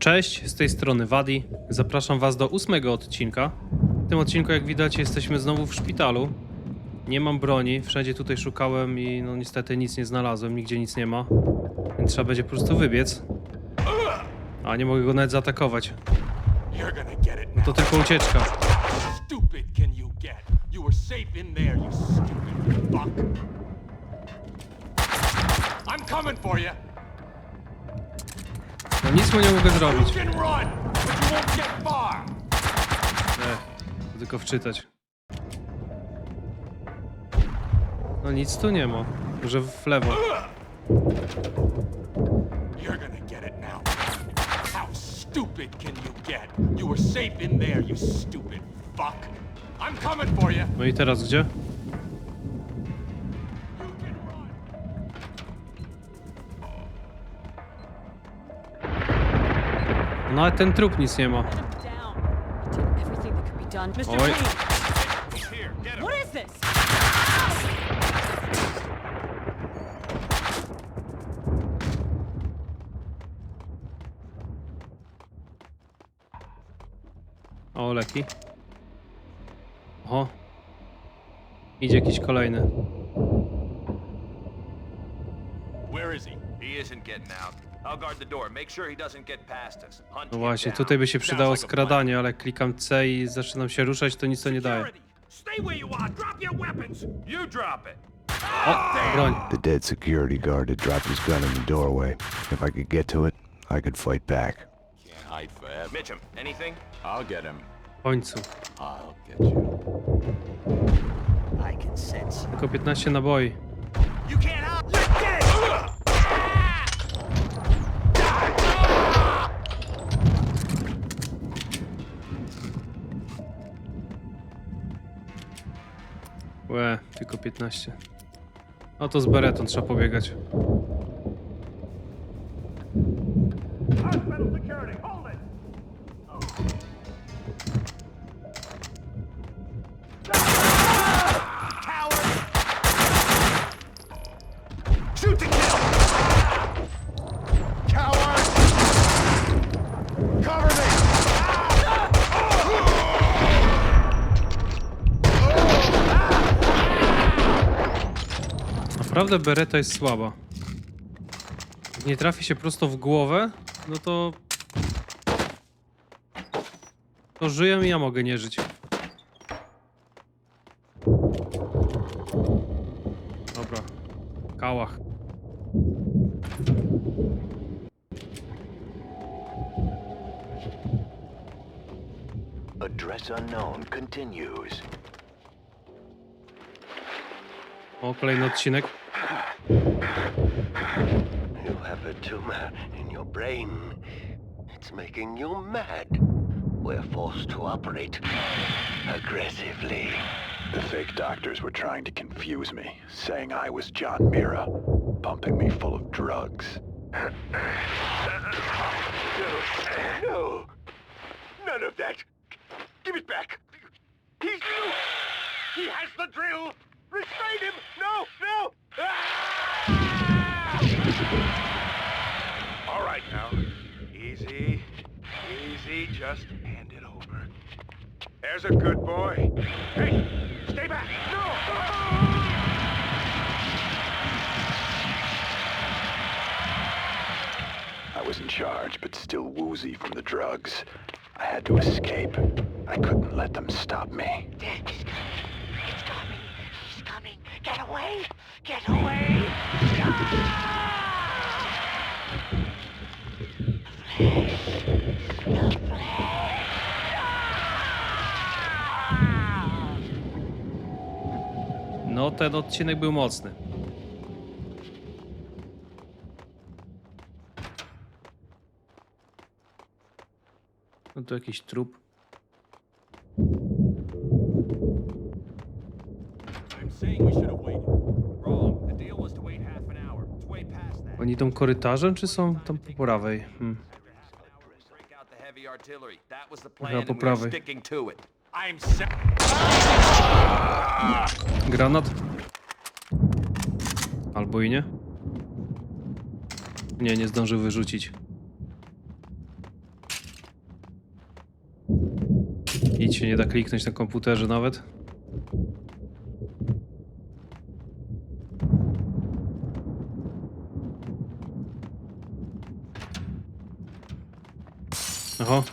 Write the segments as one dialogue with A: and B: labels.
A: Cześć, z tej strony Wadi. Zapraszam Was do ósmego odcinka. W tym odcinku, jak widać, jesteśmy znowu w szpitalu. Nie mam broni, wszędzie tutaj szukałem i no niestety nic nie znalazłem, nigdzie nic nie ma. Więc trzeba będzie po prostu wybiec. A nie mogę go nawet zaatakować. No to tylko ucieczka. Mu nie mogę zrobić. Ech, tylko wczytać. No nic tu nie ma. Może w lewo.
B: You're gonna get it now. How stupid can you get? You were safe in there, you stupid fuck. I'm coming for you.
A: No i teraz gdzie? No ale ten trup nic nie ma.
C: this?
A: O, leki. Oho. Idzie jakiś kolejny.
B: Where is he?
D: He isn't getting out.
A: No właśnie, tutaj by się przydało skradanie, ale klikam C i zaczynam się ruszać, to nic to nie daje. O, broń.
E: The dead security guard had dropped his gun in the doorway. If I could get to it, I could fight back.
B: Can't hide forever.
D: Mitchum, anything?
B: I'll get him.
A: W końcu.
B: I'll get you.
F: I can sense
A: Tylko 15 naboi.
B: You can't hide.
A: Łe, tylko 15. No to z beretą trzeba pobiegać.
B: Hospital security,
A: Naprawdę bereta jest słaba. Jak nie trafi się prosto w głowę, no to... To żyję i ja mogę nie żyć. Dobra. Kałach.
E: Address unknown continues.
A: O, kolejny odcinek.
E: You have a tumor in your brain. It's making you mad. We're forced to operate aggressively.
G: The fake doctors were trying to confuse me, saying I was John Mira, pumping me full of drugs.
B: No! no, None of that! Give it back! He's you! He has the drill! Restrain him! No! No! Ah! All right now. Easy. Easy. Just hand it over. There's a good boy. Hey! Stay back! No!
G: I was in charge, but still woozy from the drugs. I had to escape. I couldn't let them stop me.
F: It's coming. He's coming. Get away. Get away.
A: No, ten odcinek był mocny. No to jakiś trup. Oni idą korytarzem, czy są tam po prawej? Hmm. Chyba po prawej. Granat? Albo i nie? Nie, nie zdążył wyrzucić. Nic się nie da kliknąć na komputerze nawet. Oho.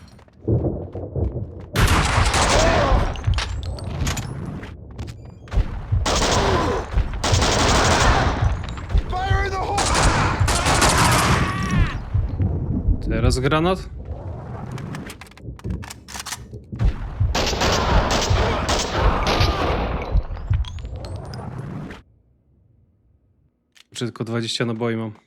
A: Teraz granat? Czy tylko 20 naboi mam?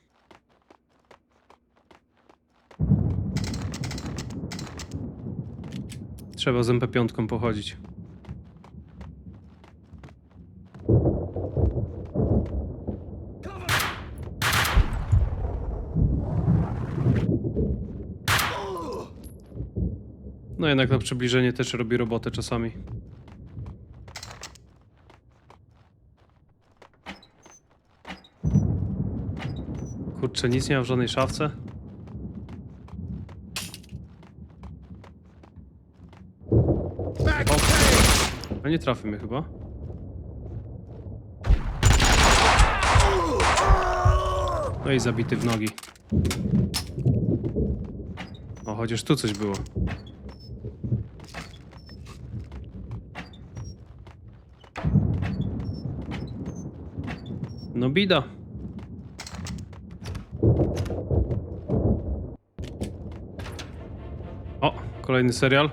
A: Trzeba z MP5 pochodzić. No jednak to przybliżenie też robi robotę czasami. Kurczę, nic nie ma w żadnej szafce. A nie trafi mnie chyba. No i zabity w nogi. O, chociaż tu coś było. No bida. O, kolejny serial.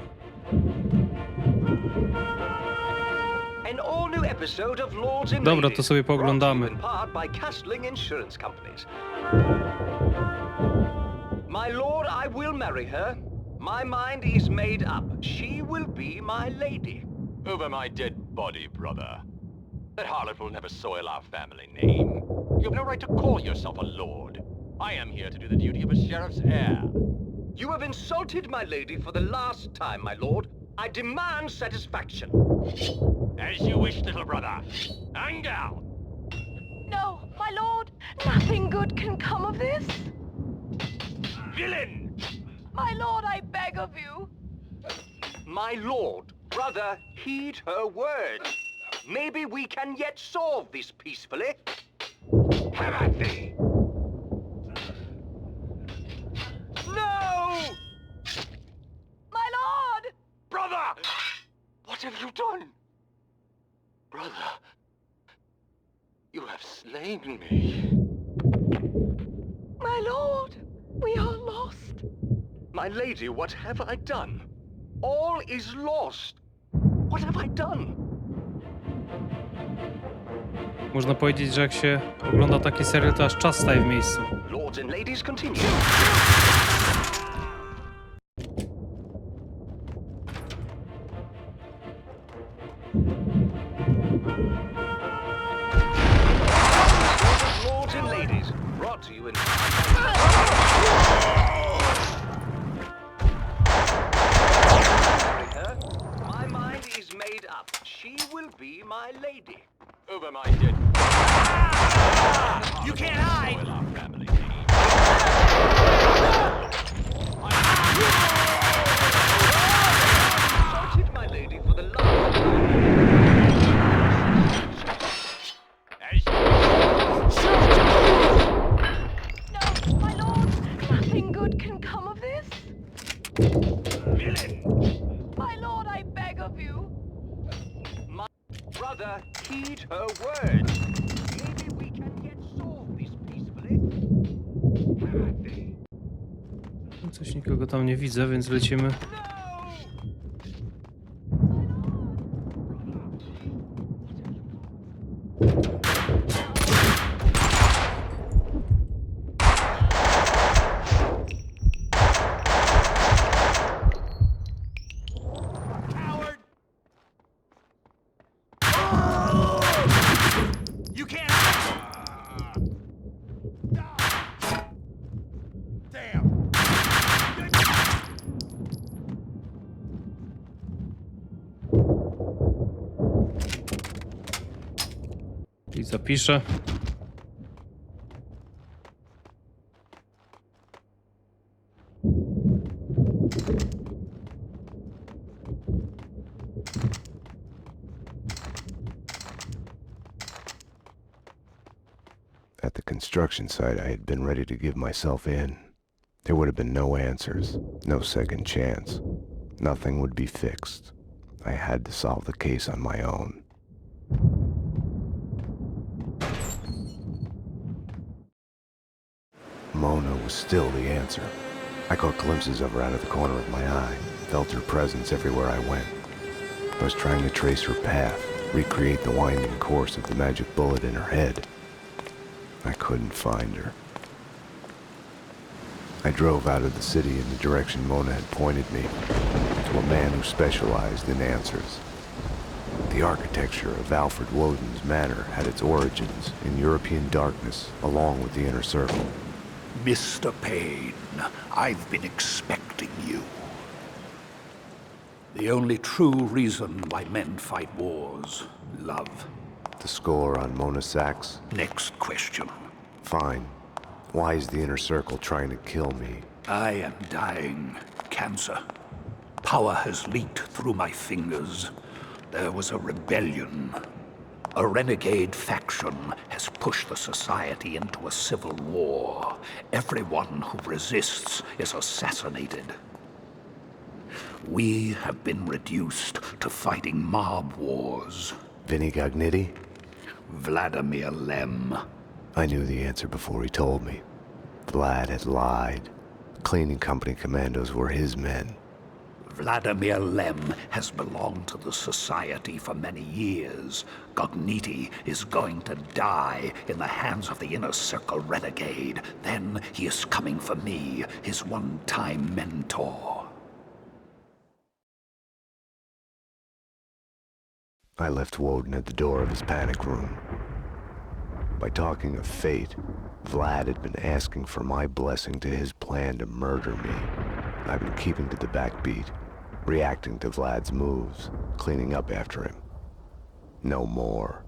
A: Dobra, to sobie
H: brought to
A: pooglądamy.
H: you in part by Castling Insurance Companies. My lord, I will marry her. My mind is made up. She will be my lady.
I: Over my dead body, brother. That harlot will never soil our family name. You have no right to call yourself a lord. I am here to do the duty of a sheriff's heir.
H: You have insulted my lady for the last time, my lord. I demand satisfaction.
I: As you wish, little brother. Hang down.
J: No, my lord, nothing good can come of this.
I: Villain!
J: My lord, I beg of you.
H: My lord, brother, heed her words. Maybe we can yet solve this peacefully. Have at thee! No!
J: My lord!
H: Brother! What have you done? Brother, you have slain me.
J: My lord, we are lost.
H: My lady, what have I done? All is lost. What have I done?
A: Można powiedzieć, że jak się ogląda taki serial, to aż czas staje w miejscu.
H: Lords and ladies, continue.
I: Villain!
J: My lord, I beg of you.
H: My brother, heed her words. Maybe we can yet solve this peacefully.
A: Coś nikogo tam nie widzę, więc lecimy.
K: At the construction site, I had been ready to give myself in. There would have been no answers, no second chance. Nothing would be fixed. I had to solve the case on my own. Was still the answer. I caught glimpses of her out of the corner of my eye, felt her presence everywhere I went. I was trying to trace her path, recreate the winding course of the magic bullet in her head. I couldn't find her. I drove out of the city in the direction Mona had pointed me, to a man who specialized in answers. The architecture of Alfred Woden's manor had its origins in European darkness along with the Inner Circle.
L: Mr. Payne, I've been expecting you. The only true reason why men fight wars, love.
K: The score on Mona Sachs?
L: Next question.
K: Fine. Why is the Inner Circle trying to kill me?
L: I am dying. Cancer. Power has leaked through my fingers. There was a rebellion. A renegade faction has pushed the society into a civil war. Everyone who resists is assassinated. We have been reduced to fighting mob wars.
K: Vinny Gognitti?
L: Vladimir Lem.
K: I knew the answer before he told me. Vlad had lied. Cleaning company commandos were his men.
L: Vladimir Lem has belonged to the Society for many years. Gogniti is going to die in the hands of the Inner Circle renegade. Then he is coming for me, his one-time mentor.
K: I left Woden at the door of his panic room. By talking of fate, Vlad had been asking for my blessing to his plan to murder me. I've been keeping to the backbeat, reacting to Vlad's moves, cleaning up after him. No more.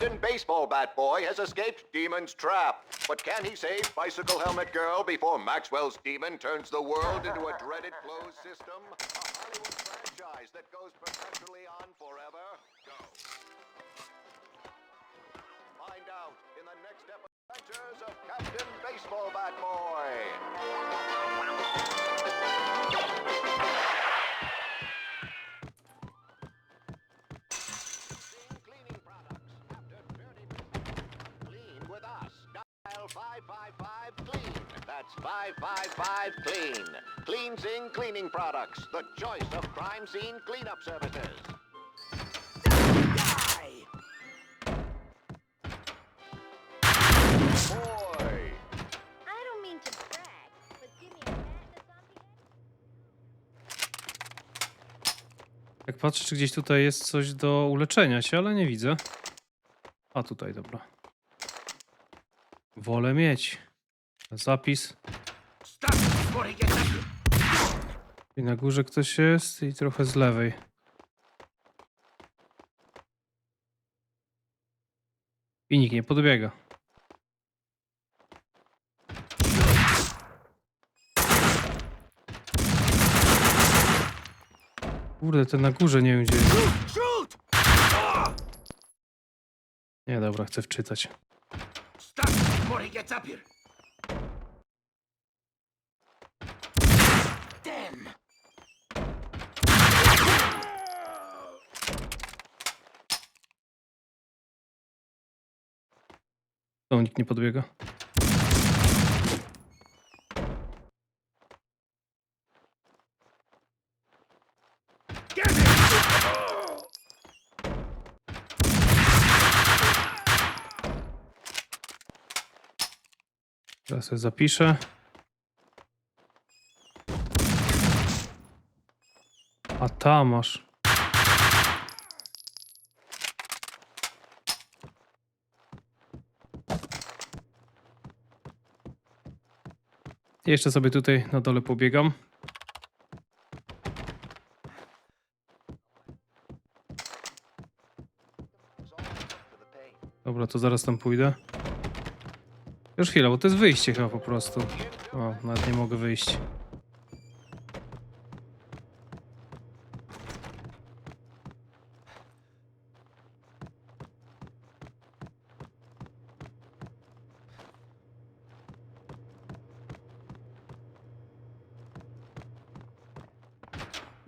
M: Captain Baseball Bat Boy has escaped Demon's trap. But can he save Bicycle Helmet Girl before Maxwell's demon turns the world into a dreaded closed system? A Hollywood franchise that goes perpetually on forever? Go. Find out in the next episode of Captain Baseball Bat Boy. 555 clean. Clean Zing cleaning products, the choice of crime scene cleanup services. Boy.
N: I don't mean to brag, but give me a madness on the end.
A: Jak patrzę, czy gdzieś tutaj jest coś do uleczenia się, ale nie widzę. A tutaj, dobra. Wolę mieć. Zapis.
O: Stop before he gets up here.
A: I na górze ktoś jest i trochę z lewej. I nikt nie podbiega. Kurde, ten na górze nie wiem gdzie jest. Nie, dobra, chcę wczytać.
O: Stop before he gets up here.
A: To nikt nie podbiega. Teraz sobie zapiszę. A tam masz. Jeszcze sobie tutaj na dole pobiegam. Dobra, to zaraz tam pójdę. Już chwilę, bo to jest wyjście chyba po prostu. O, nawet nie mogę wyjść.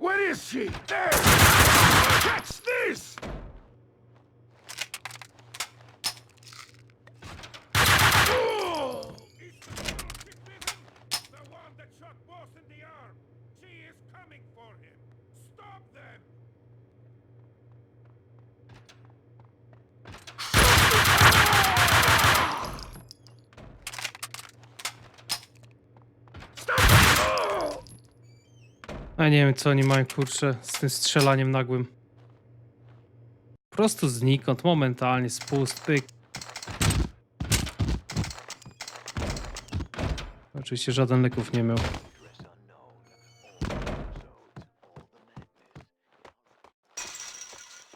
O: Where is she? There! Catch this! Oh! The one that shot Boss in the arm! She is coming for him! Stop them!
A: A nie wiem, co oni mają, kurczę, z tym strzelaniem nagłym. Po prostu znikąd, momentalnie, spust, pyk. Oczywiście żaden leków nie miał.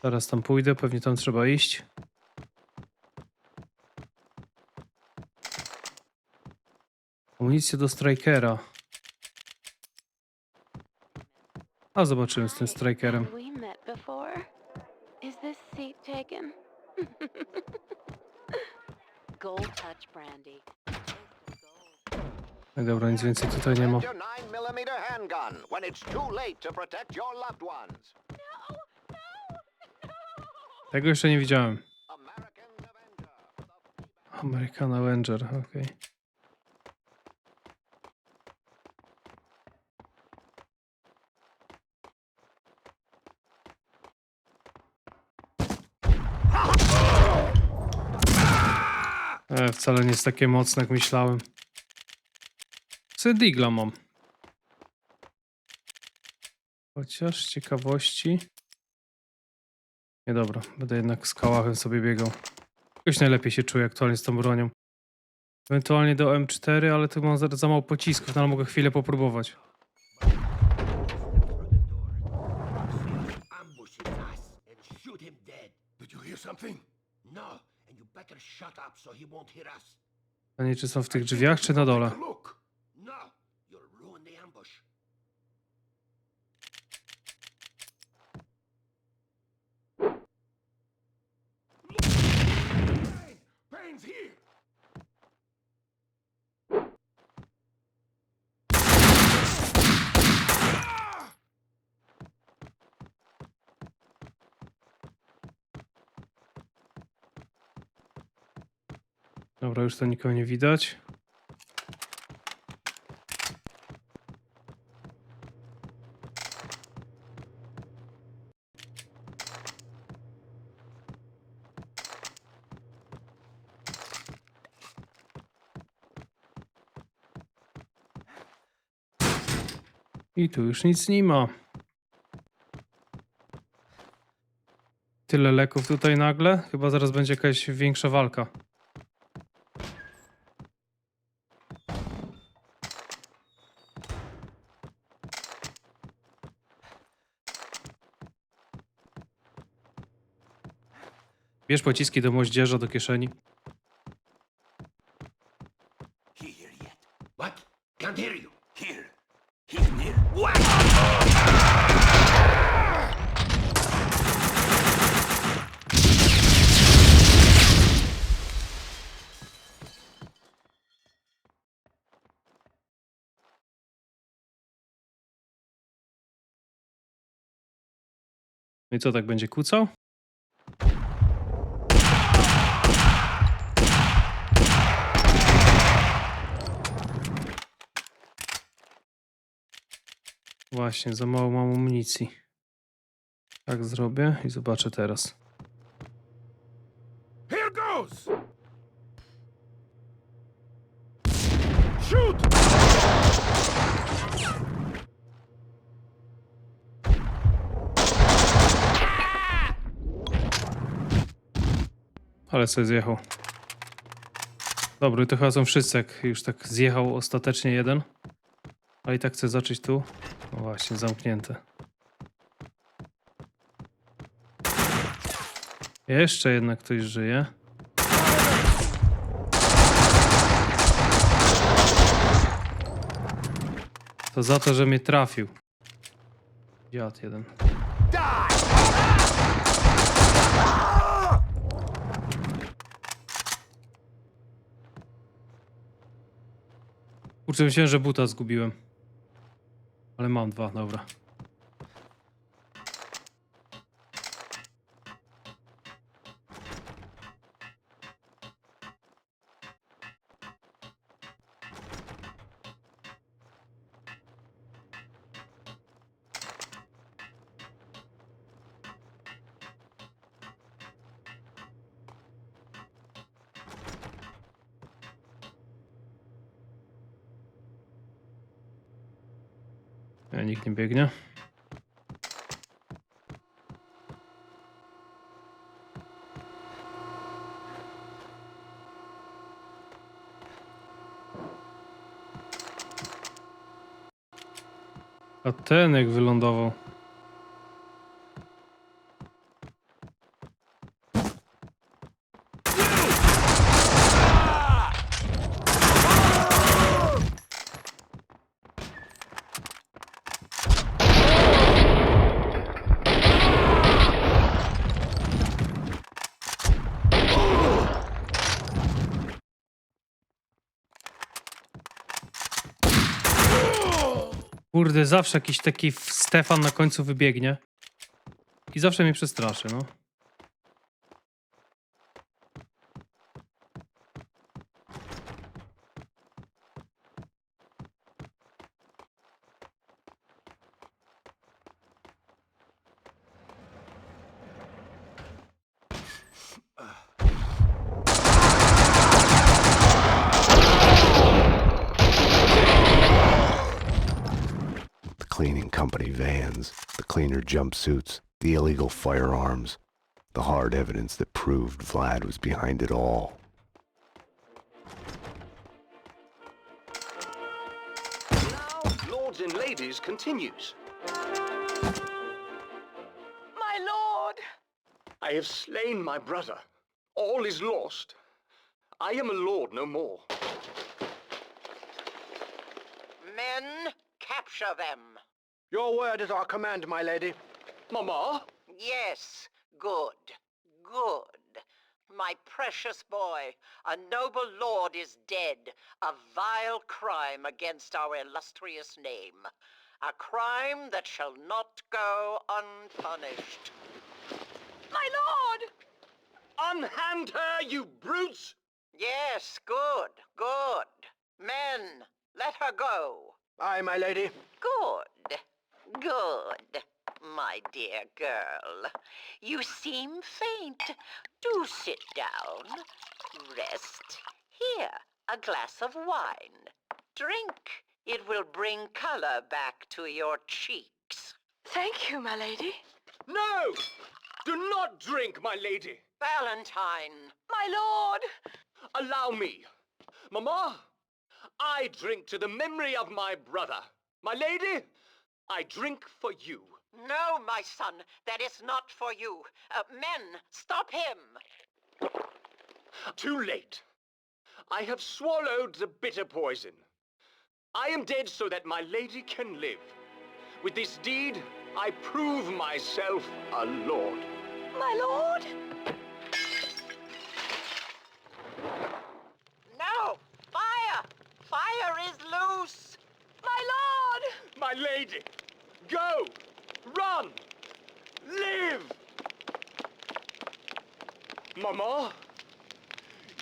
A: Zaraz tam pójdę, pewnie tam trzeba iść. Amunicję do strikera. A zobaczymy z tym strikerem.
P: We met before? Is this seat taken?
Q: Gold touch brandy.
A: No Dobra, nic więcej tutaj nie ma.
M: Your 9mm handgun when it's too late to protect your loved ones.
A: Tego jeszcze nie widziałem.
M: American Avenger.
A: American Avenger, okej. E, wcale nie jest takie mocne, jak myślałem. Co Digla mam. Chociaż z ciekawości. Nie dobra, będę jednak z kałachem sobie biegał. Jakoś najlepiej się czuję aktualnie z tą bronią. Ewentualnie do M4, ale tu mam za, za mało pocisków, no ale mogę chwilę popróbować.
O: No, and you better shut up so he won't hear us.
A: Pytanie, czy są w tych drzwiach, czy na dole?
O: Look. No, you'll ruin the ambush. Pain! Pain's here!
A: Dobra, już to nikogo nie widać. I tu już nic nie ma. Tyle leków tutaj nagle. Chyba zaraz będzie jakaś większa walka. Bierz pociski do moździerza do kieszeni.
O: He here yet? What? Can't hear you. Here. He's near. What?
A: No i co, tak będzie kłócał? Właśnie, za mało mam amunicji. Tak zrobię i zobaczę teraz.
O: Here goes!
H: Shoot!
A: Ale sobie zjechał. Dobry, to chyba są wszyscy, jak już tak zjechał ostatecznie jeden. Ale i tak chcę zacząć tu. Właśnie, zamknięte. Jeszcze jednak ktoś żyje. To za to, że mnie trafił. Dziad jeden. Kurczę, myślałem, że buta zgubiłem. Ale mam dwa, dobra. Nie, nikt nie biegnie. A ten jak wylądował. Zawsze jakiś taki Stefan na końcu wybiegnie. I zawsze mnie przestraszy, no.
K: Vans, the cleaner jumpsuits, the illegal firearms, the hard evidence that proved Vlad was behind it all.
R: Now, lords and ladies continues.
S: My lord!
H: I have slain my brother. All is lost. I am a lord no more.
F: Men, capture them.
R: Your word is our command, my lady.
H: Mama?
F: Yes, good, good. My precious boy, a noble lord is dead. A vile crime against our illustrious name. A crime that shall not go unpunished.
S: My lord!
H: Unhand her, you brutes!
F: Yes, good, good. Men, let her go.
R: Aye, my lady.
F: Good, good, my dear girl. You seem faint. Do sit down. Rest. Here, a glass of wine. Drink. It will bring color back to your cheeks.
S: Thank you, my lady.
H: No! Do not drink, my lady!
F: Valentine.
S: My lord!
H: Allow me. Mama, I drink to the memory of my brother. My lady, I drink for you.
F: No, my son, that is not for you. Uh, men, stop him.
H: Too late. I have swallowed the bitter poison. I am dead so that my lady can live. With this deed, I prove myself a lord.
S: My lord!
F: No! Fire! Fire is loose!
S: My lord!
H: My lady, go! Run! Live! Mama,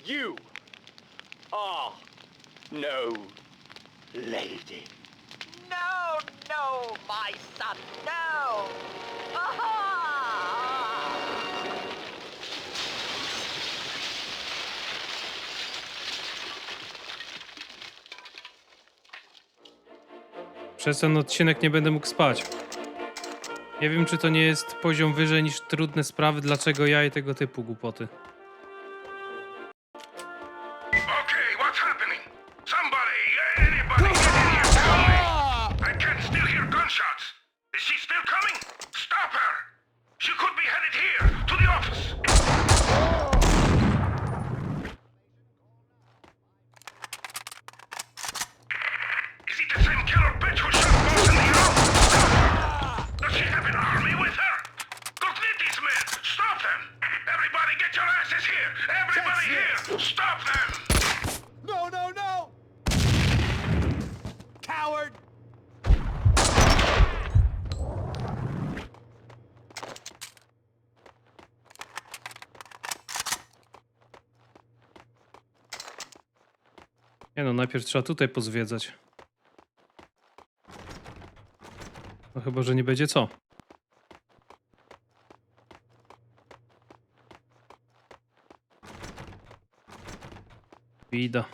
H: you are no lady.
F: No, no, my son, no! Aha!
A: Przez ten odcinek nie będę mógł spać. Nie wiem, czy to nie jest poziom wyżej niż trudne sprawy, dlaczego ja i tego typu głupoty. Najpierw trzeba tutaj pozwiedzać. No chyba, że nie będzie co. Bida.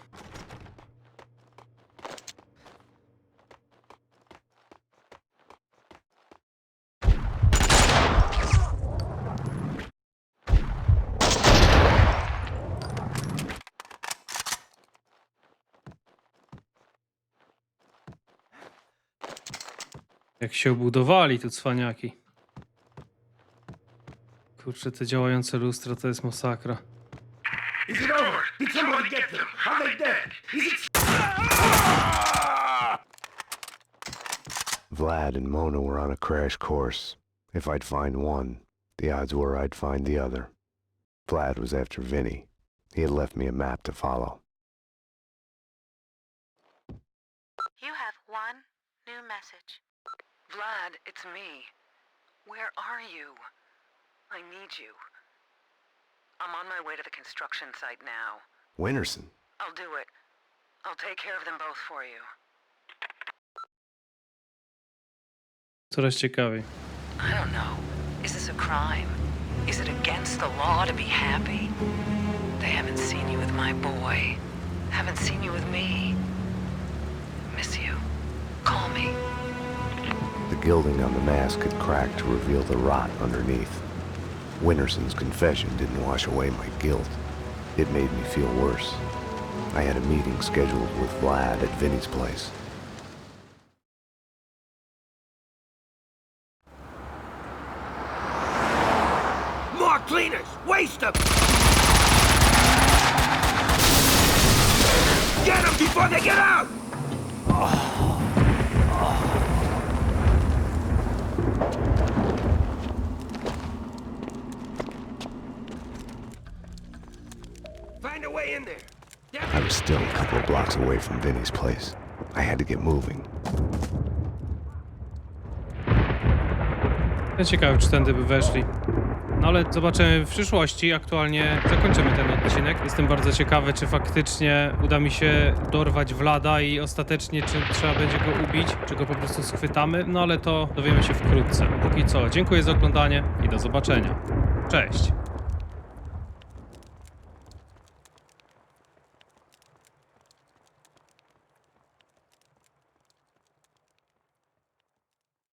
A: Jak się obudowali tu cwaniaki. Kurczę, te działające lustra to jest masakra.
B: Is it over? Did somebody get them? Are they dead? Is it...
K: Vlad and Mona were on a crash course. If I'd find one, the odds were I'd find the other. Vlad was after Vinny. He had left me a map to follow.
P: You have one new message.
J: Vlad, it's me. Where are you? I need you. I'm on my way to the construction site now.
K: Winterson,
J: I'll do it. I'll take care of them both for you.
A: Coraz ciekawiej.
J: I don't know. Is this a crime? Is it against the law to be happy? They haven't seen you with my boy. Haven't seen you with me. Miss you. Call me.
K: The gilding on the mask had cracked to reveal the rot underneath. Winterson's confession didn't wash away my guilt. It made me feel worse. I had a meeting scheduled with Vlad at Vinny's place.
L: More cleaners! Waste them! Get them before they get out! Oh.
B: Find a way in there.
K: I was still a couple of blocks away from Vinny's place. I had to get moving.
A: Ja ciekawy, czy tędy by weszli. No ale zobaczymy w przyszłości. Aktualnie zakończymy ten odcinek. Jestem bardzo ciekawy, czy faktycznie uda mi się dorwać Vlada i ostatecznie, czy trzeba będzie go ubić, czy go po prostu schwytamy. No ale to dowiemy się wkrótce. Póki co, dziękuję za oglądanie i do zobaczenia. Cześć!